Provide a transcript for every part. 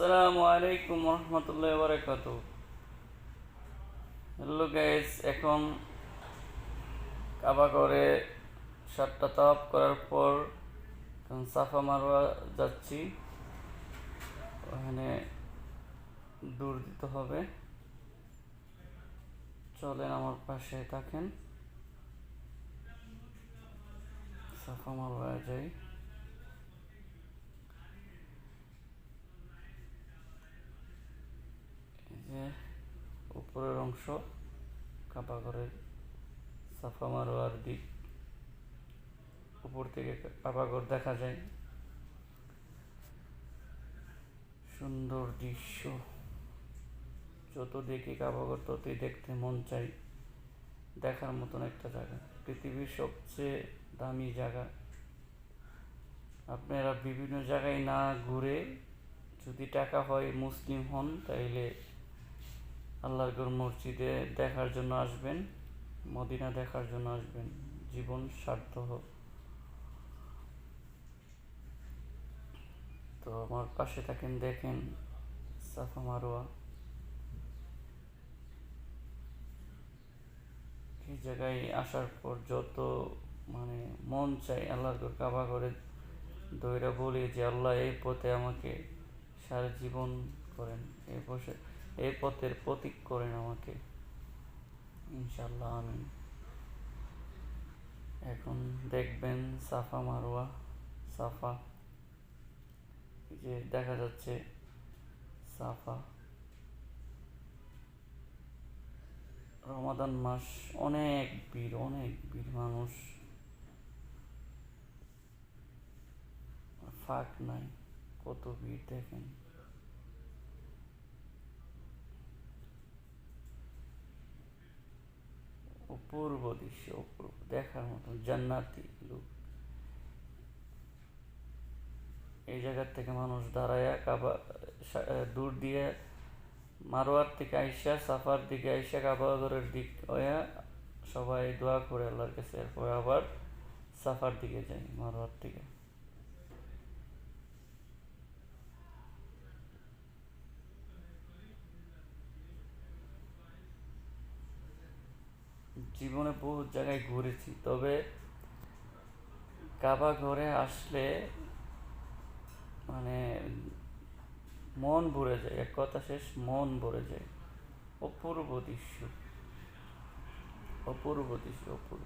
আসসালামু আলাইকুম রহমতুল্লাহ বারাকাত hello guys, এখন কাবা করে সাতটা তাপ করার পর এখন সাফা মারোয়া যাচ্ছি। ওখানে দূর দিতে হবে। চলেন আমার পাশে থাকেন। সাফা মারোয়া যাই এই যে উপরের অংশ কাপা করে সাফা মারোয়ার দিক উপর থেকে কাপাগর দেখা যায়। সুন্দর দৃশ্য। যত দেখি কাপাগর ততই দেখতে মন চাই। দেখার মতন একটা জায়গা। পৃথিবীর সবচেয়ে দামি জায়গা। আপনারা বিভিন্ন জায়গায় না ঘুরে যদি টাকা হয় মুসলিম হন, তাইলে আল্লাহর মসজিদে দেখার জন্য আসবেন, মদিনা দেখার জন্য আসবেন। জীবন সার্থক। হোক তো আমার পাশে থাকেন, দেখেন সাফা মারোয়া এই জায়গায় আসার পর যত মানে মন চাই আল্লাহর কাবা করে দৈরা বলি যে, আল্লাহ এই পথে আমাকে সারা জীবন করেন। এই বসে এই পথের প্রতীক করেন আমাকে। ইনশাল্লাহ আমিন। এখন দেখবেন সাফা মারোয়া সাফা। যে দেখা যাচ্ছে সাফা। রমাদান মাস, অনেক ভিড় অনেক ভিড় মানুষ। ফাঁক নাই, কত ভিড় দেখেন। অপূর্ব দৃশ্য অপূর্ব দেখার মতন জান্নাতি লোক। এই জায়গার থেকে মানুষ দাঁড়ায়, কাবা দূর দিয়ে মারোয়ার থেকে আইসা, সাফার দিকে আইসা কাবাগরের দিক হইয়া সবাই দোয়া করে আল্লাহর কাছে। এরপর আবার সাফার দিকে যাই মারোয়ার দিকে জীবনে বহু জায়গায় ঘুরেছি, তবে কাবা ঘরে আসলে মানে মন ভরে যায়, এক কথা শেষ, মন ভরে যায়। অপূর্ব দৃশ্য অপূর্ব দৃশ্য, অপূর্ব।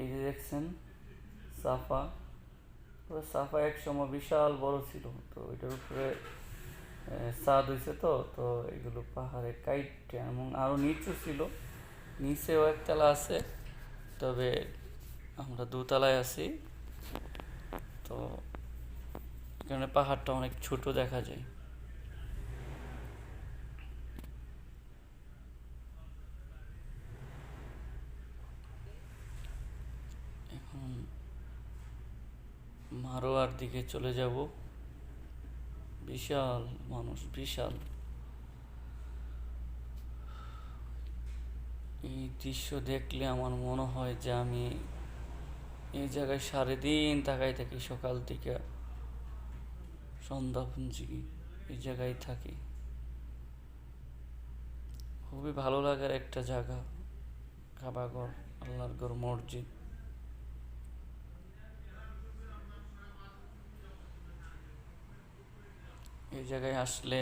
এই যে দেখছেন, সাফা সাফা এক সময় বিশাল বড় ছিল, তো এটার উপরে সাদ হয়েছে তো তো এগুলো পাহাড়ে কাইটে এবং আরও নিচু ছিল। নিচেও একতলা আছে, তবে আমরা দোতলায় আছি। তো এখানে পাহাড়টা অনেক ছোট দেখা যায়। এখন মারোয়ার দিকে চলে যাব। বিশাল মানুষ, বিশাল এই দৃশ্য দেখলে আমার মনে হয় যে আমি এই জায়গায় সারাদিন তাকাই থাকি, সকাল থেকে সন্ধ্যা পুঞ্জি এই জায়গায় থাকি। খুবই ভালো লাগার একটা জায়গা, কাবাগর, আল্লাহর গড় মসজিদ। এই জায়গায় আসলে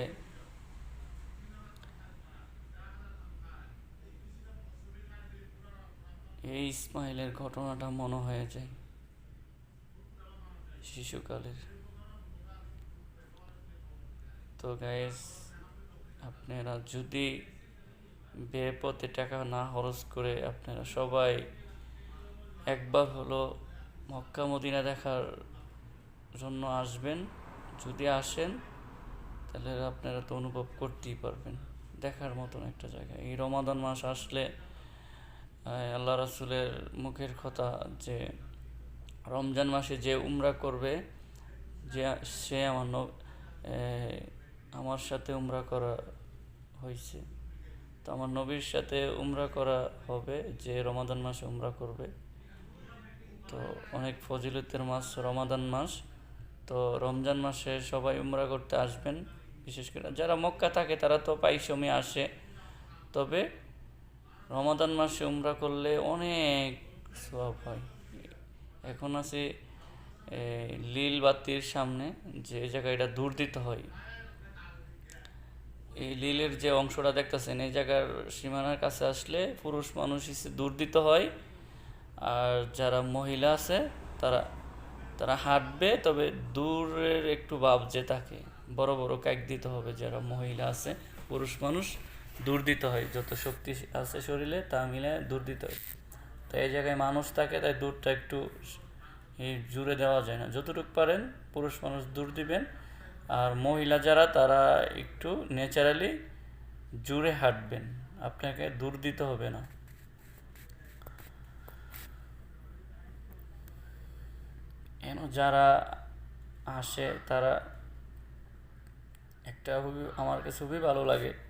এই ইসমাইলের ঘটনাটা মনে হয়ে যায়। শিশুকালের। তো গাইস আপনারা যদি বেপথে টাকা না খরচ করে আপনারা সবাই একবার হলো মক্কা মদিনা দেখার জন্য আসবেন। যদি আসেন, তাহলে আপনারা তো অনুভব করতেই পারবেন। দেখার মতন একটা জায়গা। এই রমাদান মাস আসলে আল্লাহ রাসুলের মুখের কথা যে রমজান মাসে যে উমরা করবে, যে সে আমার আমার সাথে উমরা করা হয়েছে তো আমার নবীর সাথে উমরা করা হবে যে রমাদান মাসে উমরা করবে। তো অনেক ফজিলতের মাস রমাদান মাস। তো রমজান মাসে সবাই উমরা করতে আসবেন, বিশেষ করে যারা মক্কা থাকে তারা তো পাইসমে আসে। তবে রমাদান মাসে উমরা করলে অনেক সব হয়। এখন আছে লীল বাতির সামনে যে জায়গায় এটা দূর দিতে হয়, এই লীলের যে অংশটা দেখতেছেন, এই জায়গার সীমানার কাছে আসলে পুরুষ মানুষ হিসেবে দূর দিতে হয়, আর যারা মহিলা আছে, তারা তারা হাঁটবে, তবে দূরের একটু ভাব যে থাকে বড় বড় কাইক দিতে হবে, যারা মহিলা আছে, পুরুষ মানুষ দূর দিতে হয়, যত শক্তি আছে শরীরে তা মিলে দূর দিতে হয়। তো এই জায়গায় মানুষ থাকে, তাই দূরটা একটু জুড়ে দেওয়া যায় না। যতটুকু পারেন পুরুষ মানুষ দূর দিবেন, আর মহিলা যারা, তারা একটু ন্যাচারালি জুড়ে হাঁটবেন, আপনাকে দূর দিতে হবে না। এন যারা আসে, তারা একটা খুবই, আমার কাছে খুবই ভালো লাগে।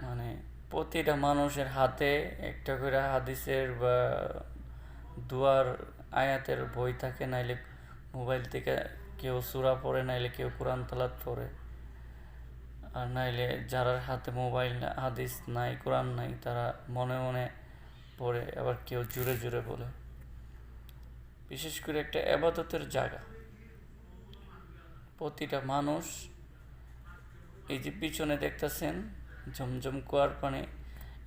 মানে প্রতিটা মানুষের হাতে একটা করে হাদিসের বা দুয়ার আয়াতের বই থাকে, নাইলে মোবাইল থেকে কেউ সূরা পড়ে, নাইলে কেউ কোরআন তালাত পড়ে। আর নাইলে যারা হাতে মোবাইল হাদিস নাই, কোরআন নাই, তারা মনে মনে পড়ে, আবার কেউ জুড়ে জুড়ে বলে। বিশেষ করে একটা আবাদতের জায়গা। প্রতিটা মানুষ এই যে পিছনে দেখতেছেন ঝমঝম কুয়ার পানি।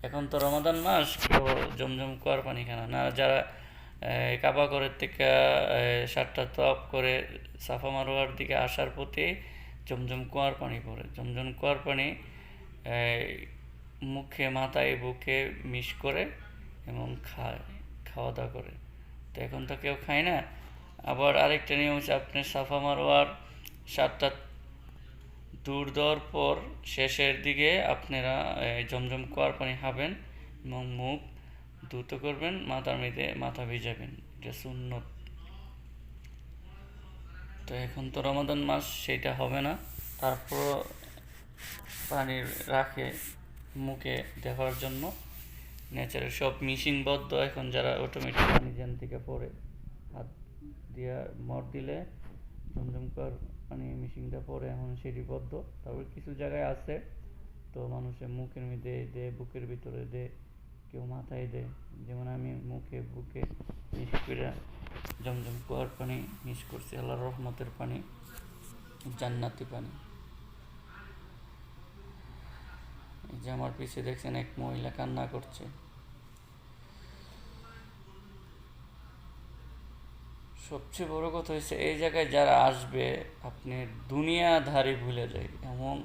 এখন তো রমাদান মাস কেউ ঝমঝম কুয়ার পানি খানা। না, যারা কাবা ঘরের থেকে সাতটা তপ করে সাফা মারোয়ার দিকে আসার পথে জমজম কুয়ার পানি পড়ে। জমজম কুয়ার পানি মুখে, মাথায়, বুকে মিশ করে এবং খায় খাওয়া দাওয়া করে। তো এখন তো কেউ খায় না। আবার আরেকটা নিয়ম হচ্ছে, আপনি সাফা মারোয়ার সাতটা দূর দেওয়ার পর শেষের দিকে আপনারা জমজম কুয়ার পানি খাবেন এবং মুখ দ্রুত করবেন, মাথার মেয়েতে মাথা ভিজাবেন। এটা সুন্নত। তো এখন তো রমাদান মাস, সেটা হবে না। তারপর পানি রাখে মুখে দেওয়ার জন্য। নেচারের সব মেশিনবদ্ধ এখন যারা অটোমেটিক পানি থেকে পড়ে, হাত দিয়া মর দিলে জমজম কর পানি মেশিনটা পড়ে এখন সেটি বদ্ধ। তারপর কিছু জায়গায় আছে, তো মানুষের মুখের মধ্যে দে, বুকের ভিতরে দে, কেউ মাথায় দেয় যেমন আমি মুখে, বুকে মিশ করে জমজম কুয়ার পানি মিশ করছি, আল্লাহর রহমতের পানি, জান্নাতি পানি। যে আমার পিছিয়ে দেখছেন এক মহিলা কান্না করছে। সবচেয়ে বড় কথা হচ্ছে, এই জায়গায় যারা আসবে, আপনি দুনিয়াধারী ভুলে যায় এবং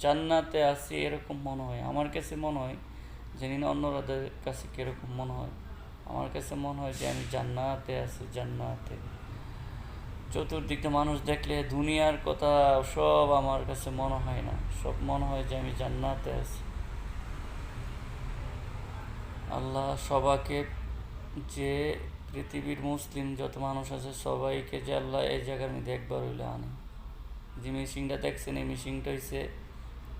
জান্নাতে আসি এরকম মনে হয়। আমার কাছে মনে হয়, জানি না অন্যরাদের কাছে কীরকম মনে হয়। আমার কাছে মনে হয় যে আমি জান্নাতে আছি, জান্নাতে। চতুর্দিকে মানুষ দেখলে দুনিয়ার কথা সব আমার কাছে মনে হয় না। সব মনে হয় যে আমি জান্নাতে আছি। আল্লাহ সবাকে যে পৃথিবীর মুসলিম যত মানুষ আছে, সবাইকে যে আল্লাহ এই জায়গার মধ্যে একবার হইলে আনে। যে মেশিনটা দেখছেন, এই মেশিনটা হচ্ছে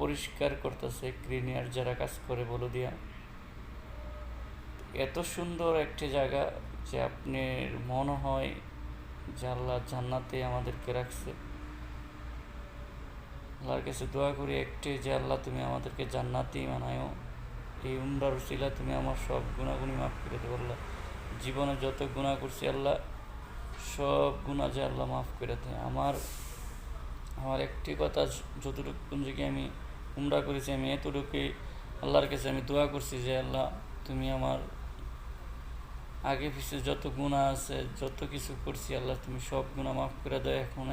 পরিষ্কার করতেছে ক্লিনিয়ার যারা কাজ করে বলে দিয়া এত সুন্দর একটি জায়গা যে আপনার মনে হয় যে আল্লাহ জান্নাতে আমাদেরকে রাখছে। আল্লাহর কাছে দোয়া করি একটি যে আল্লাহ তুমি আমাদেরকে জান্নাতি বানায়ও। এই উমরার উসিলা তুমি আমার সব গুণাগুণি মাফ করে দেবো আল্লাহ। জীবনে যত গুণা করছি আল্লাহ, সব গুণা যে আল্লাহ মাফ করে দেয়। আমার আমার একটি কথা যতটুকু পুঞ্জিকে আমি উমরা করেছি, আমি এতটুকুই আল্লাহর কাছে আমি দোয়া করছি যে আল্লাহ, তুমি আমার আগে পিছিয়ে যত গুণা আছে, যত কিছু করছি আল্লাহ, তুমি সব গুণা মাফ করে দেয় এখন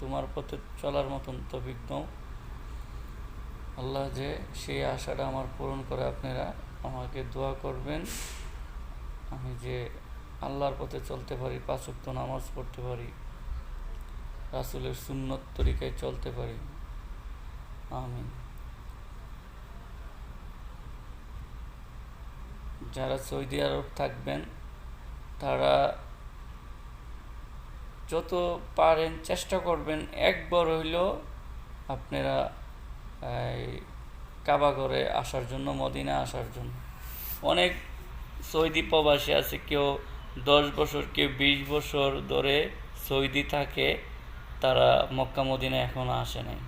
তোমার পথে চলার মতন তফিক দাও। আল্লাহ যে সেই আশাটা আমার পূরণ করে আপনারা আমাকে দোয়া করবেন। আমি যে আল্লাহর পথে চলতে পারি, পাঁচক্ত নামাজ পড়তে পারি, রাসুলের সুন্নত তরিকায় চলতে পারি। আমিন। যারা সৌদি আরব থাকবেন, তারা যত পারেন চেষ্টা করবেন, একবার হইলেও আপনারা, এই কাবাগরে আসার জন্য মদিনা আসার জন্য। অনেক সৌদি প্রবাসী আছে, কেউ দশ বছর, কেউ বিশ বছর ধরে সৌদি থাকে, তারা মক্কা মদিনা এখনও আসে নাই।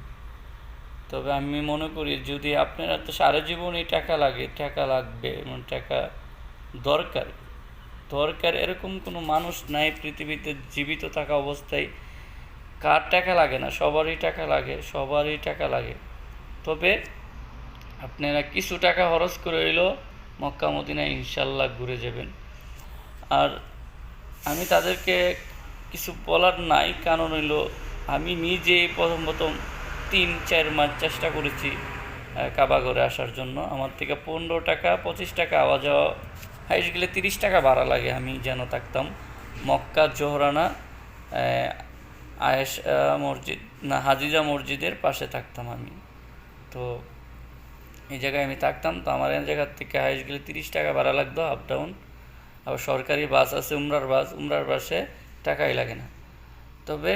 তবে আমি মনে করি, যদি আপনারা তো সারা জীবনই টাকা লাগে, টাকা লাগবে মানে টাকা দরকার দরকার এরকম কোনো মানুষ নাই পৃথিবীতে জীবিত থাকা অবস্থায়, কার টাকা লাগে না, সবারই টাকা লাগে, সবারই টাকা লাগে। তবে আপনারা কিছু টাকা খরচ করে হইলেও মক্কা মদিনা ইনশাল্লাহ ঘুরে যাবেন। আর আমি তাদেরকে কিছু বলার নাই, কারণ হইল আমি নিজে প্রথম প্রথম তিন, চার মাস চেষ্টা করেছি কাবা ঘরে আসার জন্য। আমার থেকে পনেরো টাকা, পঁচিশ টাকা আওয়া যাওয়া, হাইস গেলে তিরিশ টাকা ভাড়া লাগে, আমি যেন থাকতাম। মক্কা জোহরানা আয়েশ মসজিদ, না হাজিজা মসজিদের পাশে থাকতাম আমি। তো এই জায়গায় আমি থাকতাম, তো আমার এই জায়গার থেকে হাইস গেলে তিরিশ টাকা ভাড়া লাগতো আপ ডাউন আবার সরকারি বাস আছে, উমরার বাস উমরার বাসে টাকাই লাগে না। তবে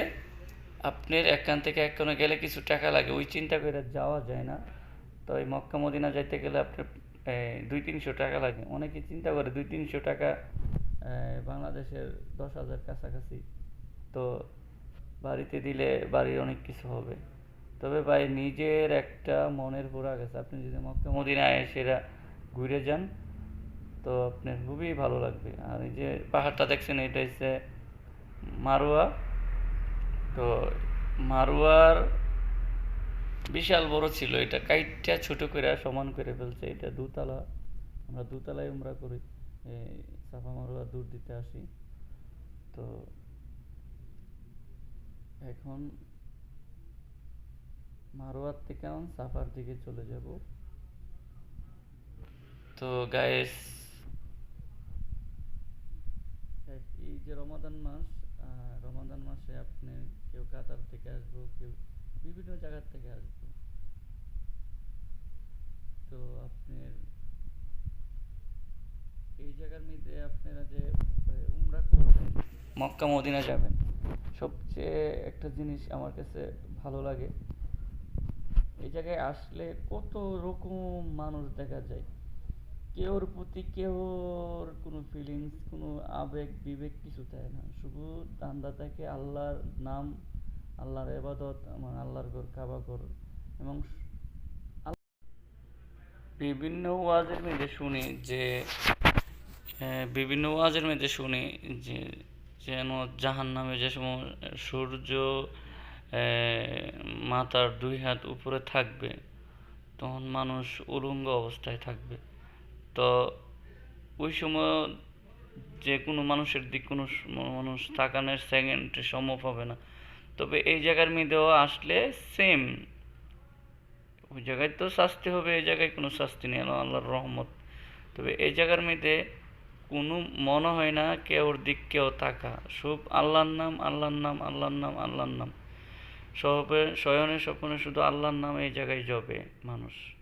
আপনার একখান থেকে একখানে গেলে কিছু টাকা লাগে, ওই চিন্তা করে যাওয়া যায় না। তো এই মক্কা মদিনা যাইতে গেলে আপনার দুই তিনশো টাকা লাগে। অনেকে চিন্তা করে দুই তিনশো টাকা বাংলাদেশের দশ হাজার কাছাকাছি। তো বাড়িতে দিলে বাড়ির অনেক কিছু হবে। তবে ভাই নিজের একটা মনের পুরা গেছে আপনি যদি মক্কা মদিনায় সেরা ঘুরে যান, তো আপনার খুবই ভালো লাগবে। আর এই যে পাহাড়টা দেখছেন, এটা হচ্ছে মারুয়া। তো মারুয়ার বিশাল বড় ছিল এটা। কাইটটা ছোট করে সমান করে ফেলছে। এটা দুতলা। আমরা দুতলায় আমরা করি। সাফা মারুয়া দূর দিতে আসি। তো এখন মারোয়ার থেকে আমি সাফার দিকে চলে যাব। তো গায়েস এই যে রমাদান মাস রমাদান মাসে আপনি কেউ কাতার থেকে আসব কেউ বিভিন্ন জায়গার থেকে আসব। তো আপনার এই জায়গার মধ্যে আপনারা যে উমরা করবেন মক্কা মদিনা যাবেন সবচেয়ে একটা জিনিস আমার কাছে ভালো লাগে। এই জায়গায় আসলে কত রকম মানুষ দেখা যায়। কেউর প্রতি কেউর কোনো ফিলিংস কোনো আবেগ, বিবেক কিছু থাকে না। শুধু দান্দা থাকে আল্লাহর নাম, আল্লাহর এবাদত মানে আল্লাহর ঘর, কাবা ঘর এবং বিভিন্ন ওয়াজের মধ্যে শুনি যে বিভিন্ন ওয়াজের মধ্যে শুনি যে, যেন জাহান নামে যে সময় সূর্য মাথার দুই হাত উপরে থাকবে, তখন মানুষ উলঙ্গ অবস্থায় থাকবে। তো ওই সময় যে কোনো মানুষের দিক, কোনো মানুষ তাকানোর সেকেন্ড সম্ভব হবে না। তবে এই জায়গার মধ্যেও আসলে সেম ওই জায়গায় তো শাস্তি হবে, এই জায়গায় কোনো শাস্তি নেই আল্লাহর রহমত। তবে এই জায়গার মধ্যে কোনো মনে হয় না কেউর দিক কেউ তাকা। সব আল্লাহর নাম আল্লাহর নাম আল্লাহর নাম আল্লাহর নাম। সবে শয়নে স্বপ্নে শুধু আল্লাহর নাম এই জায়গায় জবে মানুষ।